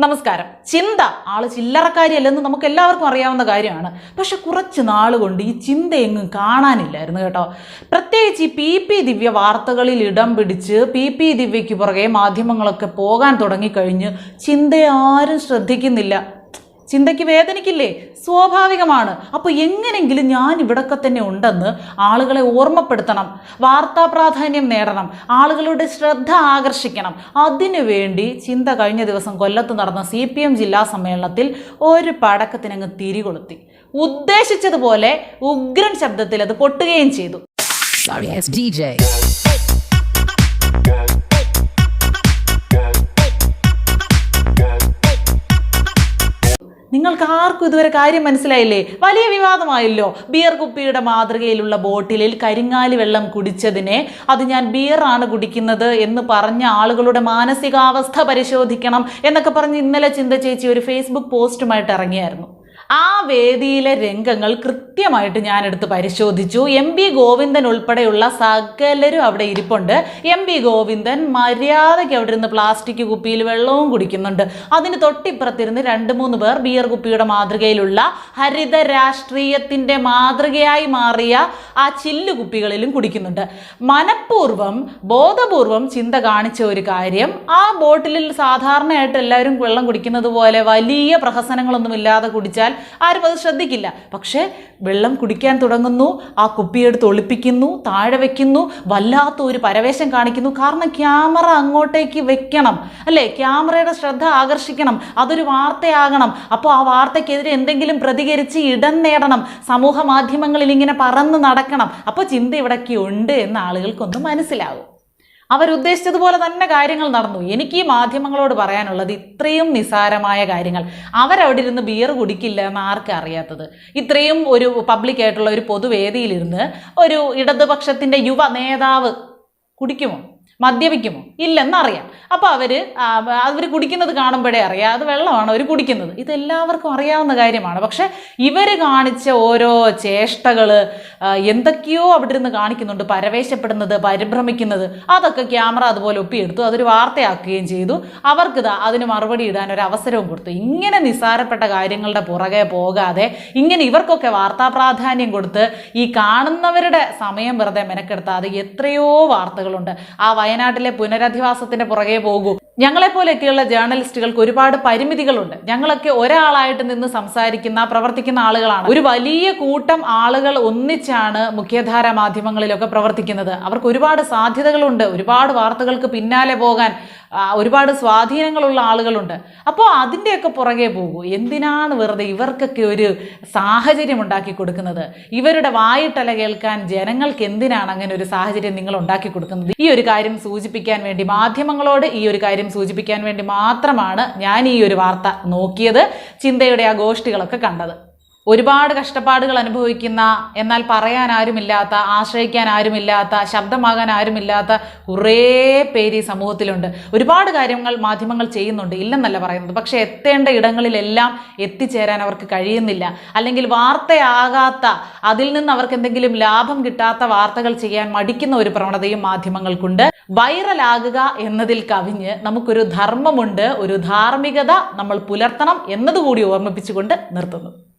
നമസ്കാരം. ചിന്ത ആൾ ചില്ലറക്കാരിയല്ലെന്ന് നമുക്ക് എല്ലാവർക്കും അറിയാവുന്ന കാര്യമാണ്. പക്ഷെ കുറച്ച് നാൾ കൊണ്ട് ഈ ചിന്ത എങ്ങും കാണാനില്ലായിരുന്നു കേട്ടോ. പ്രത്യേകിച്ച് ഈ പി പി ദിവ്യ വാർത്തകളിൽ ഇടം പിടിച്ച് പി പി ദിവ്യയ്ക്ക് പുറകെ മാധ്യമങ്ങളൊക്കെ പോകാൻ തുടങ്ങിക്കഴിഞ്ഞ് ചിന്തയെ ആരും ശ്രദ്ധിക്കുന്നില്ല. ചിന്തയ്ക്ക് വേദനിക്കില്ലേ? സ്വാഭാവികമാണ്. അപ്പോൾ എങ്ങനെങ്കിലും ഞാൻ ഇവിടൊക്കെ തന്നെ ഉണ്ടെന്ന് ആളുകളെ ഓർമ്മപ്പെടുത്തണം. വാർത്താ പ്രാധാന്യം നേടണം. ആളുകളുടെ ശ്രദ്ധ ആകർഷിക്കണം. അതിനുവേണ്ടി ചിന്ത കഴിഞ്ഞ ദിവസം കൊല്ലത്ത് നടന്ന സി പി എം ജില്ലാ സമ്മേളനത്തിൽ ഒരു പടക്കത്തിനങ്ങ് തിരികൊളുത്തി. ഉദ്ദേശിച്ചതുപോലെ ഉഗ്രൻ ശബ്ദത്തിൽ അത് പൊട്ടുകയും ചെയ്തു. നിങ്ങൾക്ക് ആർക്കും ഇതുവരെ കാര്യം മനസ്സിലായില്ലേ? വലിയ വിവാദമായല്ലോ. ബിയർ കുപ്പിയുടെ മാതൃകയിലുള്ള ബോട്ടിലിൽ കരിങ്ങാലി വെള്ളം കുടിച്ചതിനെ അത് ഞാൻ ബിയറാണ് കുടിക്കുന്നത് എന്ന് പറഞ്ഞ ആളുകളുടെ മാനസികാവസ്ഥ പരിശോധിക്കണം എന്നൊക്കെ പറഞ്ഞ് ഇന്നലെ ചിന്ത ചേച്ചി ഒരു ഫേസ്ബുക്ക് പോസ്റ്റുമായിട്ട് ഇറങ്ങിയായിരുന്നു. ആ വേദിയിലെ രംഗങ്ങൾ കൃത്യമായിട്ട് ഞാൻ എടുത്ത് പരിശോധിച്ചു. എം ബി ഗോവിന്ദൻ ഉൾപ്പെടെയുള്ള സകലരും അവിടെ ഇരിപ്പുണ്ട്. എം ബി ഗോവിന്ദൻ മര്യാദയ്ക്ക് അവിടെ ഇരുന്ന് പ്ലാസ്റ്റിക് കുപ്പിയിൽ വെള്ളവും കുടിക്കുന്നുണ്ട്. അതിന് തൊട്ടിപ്പുറത്തിരുന്ന് രണ്ട് മൂന്ന് പേർ ബിയർ കുപ്പിയുടെ മാതൃകയിലുള്ള ഹരിത രാഷ്ട്രീയത്തിന്റെ മാതൃകയായി മാറിയ ആ ചില്ലു കുപ്പികളിലും കുടിക്കുന്നുണ്ട്. മനഃപൂർവം ബോധപൂർവം ചിന്ത കാണിച്ച ഒരു കാര്യം ആ ബോട്ടിലിൽ സാധാരണയായിട്ട് എല്ലാവരും വെള്ളം കുടിക്കുന്നത് പോലെ വലിയ പ്രഹസനങ്ങളൊന്നും ഇല്ലാതെ കുടിച്ചാൽ ആരും അത് ശ്രദ്ധിക്കില്ല. പക്ഷേ വെള്ളം കുടിക്കാൻ തുടങ്ങുന്നു ആ കുപ്പിയെടുത്ത് ഒളിപ്പിക്കുന്നു താഴെ വയ്ക്കുന്നു വല്ലാത്ത ഒരു പരവേശം കാണിക്കുന്നു. കാരണം ക്യാമറ അങ്ങോട്ടേക്ക് വെക്കണം അല്ലേ? ക്യാമറയുടെ ശ്രദ്ധ ആകർഷിക്കണം അതൊരു വാർത്തയാകണം. അപ്പോൾ ആ വാർത്തയ്ക്കെതിരെ എന്തെങ്കിലും പ്രതികരിച്ച് ഇടം നേടണം. സമൂഹ മാധ്യമങ്ങളിൽ ഇങ്ങനെ പറന്ന് നടക്കണം. അപ്പോൾ ചിന്ത ഇവിടെയൊക്കെ ഉണ്ട് എന്ന് ആളുകൾക്കൊന്ന് മനസ്സിലാകും അവരുദ്ദേശിച്ചതുപോലെ തന്നെ കാര്യങ്ങൾ നടന്നു. എനിക്ക് ഈ മാധ്യമങ്ങളോട് പറയാനുള്ളത് ഇത്രയും നിസാരമായ കാര്യങ്ങൾ. അവരവിടെ ഇരുന്ന് ബിയർ കുടിക്കില്ല എന്ന് ആർക്കും അറിയാത്തത്? ഇത്രയും ഒരു പബ്ലിക് ആയിട്ടുള്ള ഒരു പൊതുവേദിയിലിരുന്ന് ഒരു ഇടതുപക്ഷത്തിന്റെ യുവ നേതാവ് കുടിക്കുമോ? മദ്യപിക്കുമോ? ഇല്ലെന്നറിയാം. അപ്പോൾ അവർ അവർ കുടിക്കുന്നത് കാണുമ്പോഴേ അറിയാം. അത് വെള്ളമാണ് അവർ കുടിക്കുന്നത്. ഇതെല്ലാവർക്കും അറിയാവുന്ന കാര്യമാണ്. പക്ഷേ ഇവർ കാണിച്ച ഓരോ ചേഷ്ടകൾ എന്തൊക്കെയോ അവിടെ ഇരുന്ന് കാണിക്കുന്നുണ്ട്. പരവേശപ്പെടുന്നത് പരിഭ്രമിക്കുന്നത്. അതൊക്കെ ക്യാമറ അതുപോലെ ഒപ്പിയെടുത്തു. അതൊരു വാർത്തയാക്കുകയും ചെയ്തു. അവർക്ക് ഇതാ അതിന് മറുപടി ഇടാൻ ഒരു അവസരവും കൊടുത്തു. ഇങ്ങനെ നിസ്സാരപ്പെട്ട കാര്യങ്ങളുടെ പുറകെ പോകാതെ ഇങ്ങനെ ഇവർക്കൊക്കെ വാർത്താ പ്രാധാന്യം കൊടുത്ത് ഈ കാണുന്നവരുടെ സമയം വെറുതെ മെനക്കെടുത്താതെ എത്രയോ വാർത്തകളുണ്ട്. ആ വയനാട്ടിലെ പുനരധിവാസത്തിന്റെ പുറകെ പോകൂ. ഞങ്ങളെപ്പോലെയൊക്കെയുള്ള ജേർണലിസ്റ്റുകൾക്ക് ഒരുപാട് പരിമിതികളുണ്ട്. ഞങ്ങളൊക്കെ ഒരാളായിട്ട് നിന്ന് സംസാരിക്കുന്ന പ്രവർത്തിക്കുന്ന ആളുകളാണ്. ഒരു വലിയ കൂട്ടം ആളുകൾ ഒന്നിച്ചാണ് മുഖ്യധാര മാധ്യമങ്ങളിലൊക്കെ പ്രവർത്തിക്കുന്നത്. അവർക്ക് ഒരുപാട് സാധ്യതകളുണ്ട്. ഒരുപാട് വാർത്തകൾക്ക് പിന്നാലെ പോകാൻ ഒരുപാട് സ്വാധീനങ്ങളുള്ള ആളുകളുണ്ട്. അപ്പോൾ അതിന്റെയൊക്കെ പുറകെ പോകൂ. എന്തിനാണ് വെറുതെ ഇവർക്കൊക്കെ ഒരു സാഹചര്യം ഉണ്ടാക്കി കൊടുക്കുന്നത്? ഇവരുടെ വായിട്ടല കേൾക്കാൻ ജനങ്ങൾക്ക് എന്തിനാണ് അങ്ങനെ ഒരു സാഹചര്യം നിങ്ങൾ ഉണ്ടാക്കി കൊടുക്കുന്നത്? ഈ ഒരു കാര്യം സൂചിപ്പിക്കാൻ വേണ്ടി മാധ്യമങ്ങളോട് ഈ ഒരു കാര്യം സൂചിപ്പിക്കാൻ വേണ്ടി മാത്രമാണ് ഞാൻ ഈ ഒരു വാർത്ത നോക്കിയത്. ചിന്തയുടെ ആ ഗോഷ്ഠികളൊക്കെ കണ്ടത്. ഒരുപാട് കഷ്ടപ്പാടുകൾ അനുഭവിക്കുന്ന എന്നാൽ പറയാൻ ആരുമില്ലാത്ത ആശ്രയിക്കാൻ ആരുമില്ലാത്ത ശബ്ദമാകാൻ ആരുമില്ലാത്ത കുറേ പേര് ഈ സമൂഹത്തിലുണ്ട്. ഒരുപാട് കാര്യങ്ങൾ മാധ്യമങ്ങൾ ചെയ്യുന്നുണ്ട്. ഇല്ലെന്നല്ല പറയുന്നത്. പക്ഷേ എത്തേണ്ട ഇടങ്ങളിലെല്ലാം എത്തിച്ചേരാൻ അവർക്ക് കഴിയുന്നില്ല. അല്ലെങ്കിൽ വാർത്തയാകാത്ത അതിൽ നിന്ന് അവർക്ക് എന്തെങ്കിലും ലാഭം കിട്ടാത്ത വാർത്തകൾ ചെയ്യാൻ മടിക്കുന്ന ഒരു പ്രവണതയും മാധ്യമങ്ങൾക്കുണ്ട്. വൈറലാകുക എന്നതിൽ കവിഞ്ഞ് നമുക്കൊരു ധർമ്മമുണ്ട് ഒരു ധാർമ്മികത നമ്മൾ പുലർത്തണം എന്നതുകൂടി ഓർമ്മിപ്പിച്ചുകൊണ്ട് നിർത്തുന്നു.